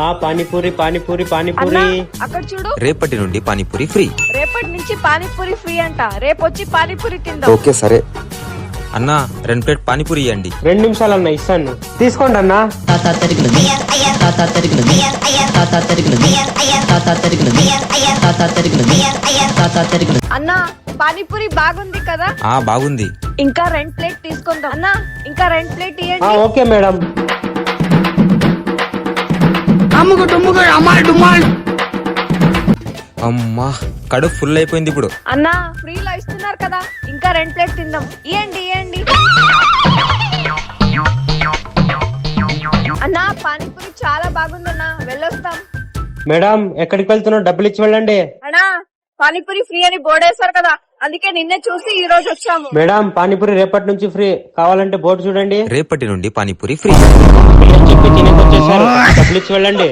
ఆ పానీపూరి పానీపూరి అన్నా పానీపూరి అక్కడ చూడు. రేపటి నుండి పానీపూరి ఫ్రీ. రేపటి నుంచి పానీపూరి ఫ్రీ అంట. రేపు వచ్చి పానీపూరి తిందాం. ఓకే సరే. అన్నా రెండు ప్లేట్ పానీపూరి ఇవ్వండి రెండు నిమిషాలు అన్న ఇస్తాను. తీసుకోండి అన్న. తాత తరిగిన తాత తరిగిన తాత తరిగిన తాత తరిగిన తాత తరిగిన తాత తరిగిన అన్నా పానీపూరి బాగుంది కదా? ఆ బాగుంది. ఇంకా రెండు ప్లేట్ తీసుకుందాం. అన్నా ఇంకా రెండు ప్లేట్ ఆ, ఇవ్వండి ఓకే మేడం. అమ్మా కడుపు ఫుల్ అయిపోయింది ఇప్పుడు. అన్నా ఫ్రీలో ఇస్తున్నారు కదా ఇంకా రెండు ప్లేట్ తిందాం. ఇవ్వండి ఇవ్వండి అన్నా పానీపూరి చాలా బాగుందన్నా వెళ్ళొస్తాం. మేడం ఎక్కడికి వెళ్తున్నావు? డబ్బులు ఇచ్చి వెళ్ళండి. అన్నా పానీపూరి ఫ్రీ అని బోర్డు వేశారు కదా. అందుకే నిన్నే చూసి ఈ రోజు వచ్చాము. మేడం పానీపూరి రేపటి నుంచి ఫ్రీ. కావాలంటే బోర్డు చూడండి. రేపటి నుండి పానీపూరి ఫ్రీ. చెప్పి తినేకి వచ్చేసారు డబ్బులు ఇచ్చి వెళ్ళండి.